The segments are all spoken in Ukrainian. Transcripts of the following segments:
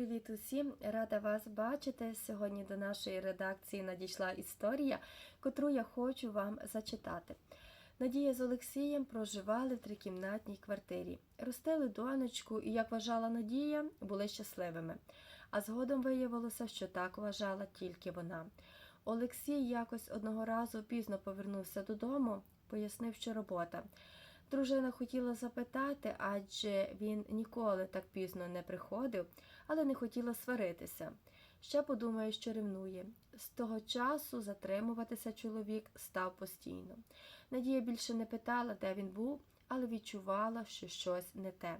Привіт усім! Рада вас бачити. Сьогодні до нашої редакції надійшла історія, котру я хочу вам зачитати. Надія з Олексієм проживали в трикімнатній квартирі. Ростили донечку і, як вважала Надія, були щасливими. А згодом виявилося, що так вважала тільки вона. Олексій якось одного разу пізно повернувся додому, пояснив, що робота. Дружина хотіла запитати, адже він ніколи так пізно не приходив, але не хотіла сваритися. Ще подумає, що ревнує. З того часу затримуватися чоловік став постійно. Надія більше не питала, де він був, але відчувала, що щось не те.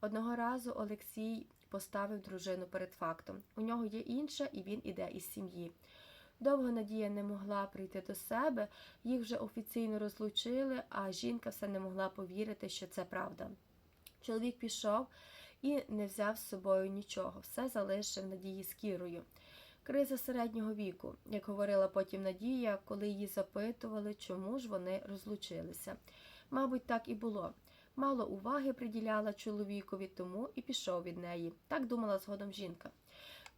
Одного разу Олексій поставив дружину перед фактом. У нього є інша, і він іде із сім'ї. Довго Надія не могла прийти до себе, їх вже офіційно розлучили, а жінка все не могла повірити, що це правда. Чоловік пішов і не взяв з собою нічого, все залишив Надії з Кірою. Криза середнього віку, як говорила потім Надія, коли її запитували, чому ж вони розлучилися. Мабуть, так і було. Мало уваги приділяла чоловікові, тому і пішов від неї. Так думала згодом жінка.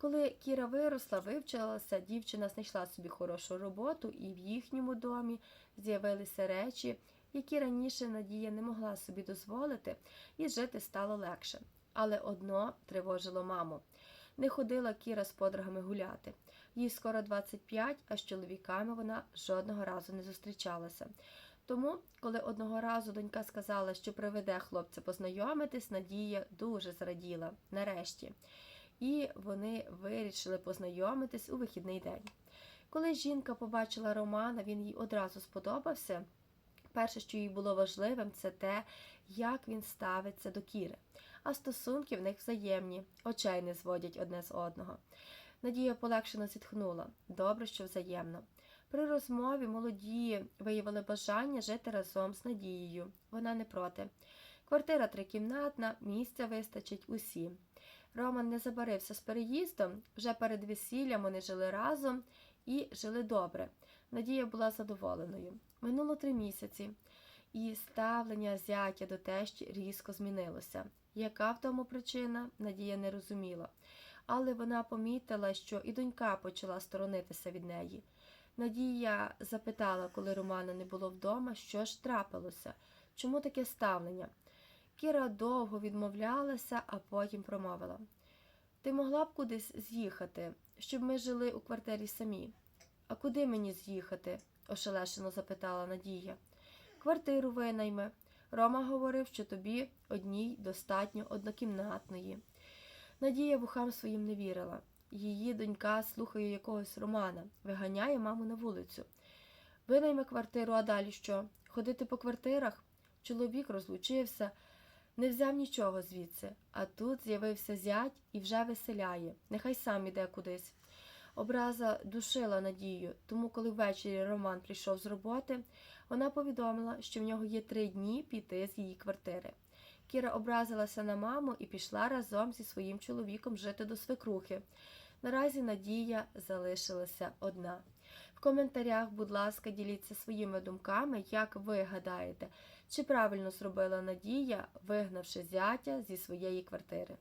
Коли Кіра виросла, вивчилася, дівчина знайшла собі хорошу роботу, і в їхньому домі з'явилися речі, які раніше Надія не могла собі дозволити, і жити стало легше. Але одно тривожило маму. Не ходила Кіра з подругами гуляти. Їй скоро 25, а з чоловіками вона жодного разу не зустрічалася. Тому, коли одного разу донька сказала, що приведе хлопця познайомитись, Надія дуже зраділа нарешті і вони вирішили познайомитись у вихідний день. Коли жінка побачила Романа, він їй одразу сподобався. Перше, що їй було важливим, це те, як він ставиться до Кіри. А стосунки в них взаємні, очей не зводять одне з одного. Надія полегшено зітхнула. Добре, що взаємно. При розмові молоді виявили бажання жити разом з Надією. Вона не проти. Квартира трикімнатна, місця вистачить усім. Роман не забарився з переїздом, вже перед весіллям вони жили разом і жили добре. Надія була задоволеною. Минуло три місяці, і ставлення зятя до тещі різко змінилося. Яка в тому причина, Надія не розуміла, але вона помітила, що і донька почала сторонитися від неї. Надія запитала, коли Романа не було вдома, що ж трапилося, чому таке ставлення. Кіра довго відмовлялася, а потім промовила Ти могла б кудись з'їхати, щоб ми жили у квартирі самі. А куди мені з'їхати? ошелешено запитала Надія. Квартиру винайме. Рома говорив, що тобі одній достатньо однокімнатної. Надія вухам своїм не вірила. Її донька слухає якогось Романа, виганяє маму на вулицю. Винайме квартиру, а далі що? Ходити по квартирах? Чоловік розлучився. Не взяв нічого звідси, а тут з'явився зять і вже веселяє, нехай сам іде кудись. Образа душила Надію, тому, коли ввечері Роман прийшов з роботи, вона повідомила, що в нього є три дні піти з її квартири. Кіра образилася на маму і пішла разом зі своїм чоловіком жити до свекрухи. Наразі Надія залишилася одна. Коментарях, будь ласка, діліться своїми думками, як ви гадаєте, чи правильно зробила Надія, вигнавши зятя зі своєї квартири.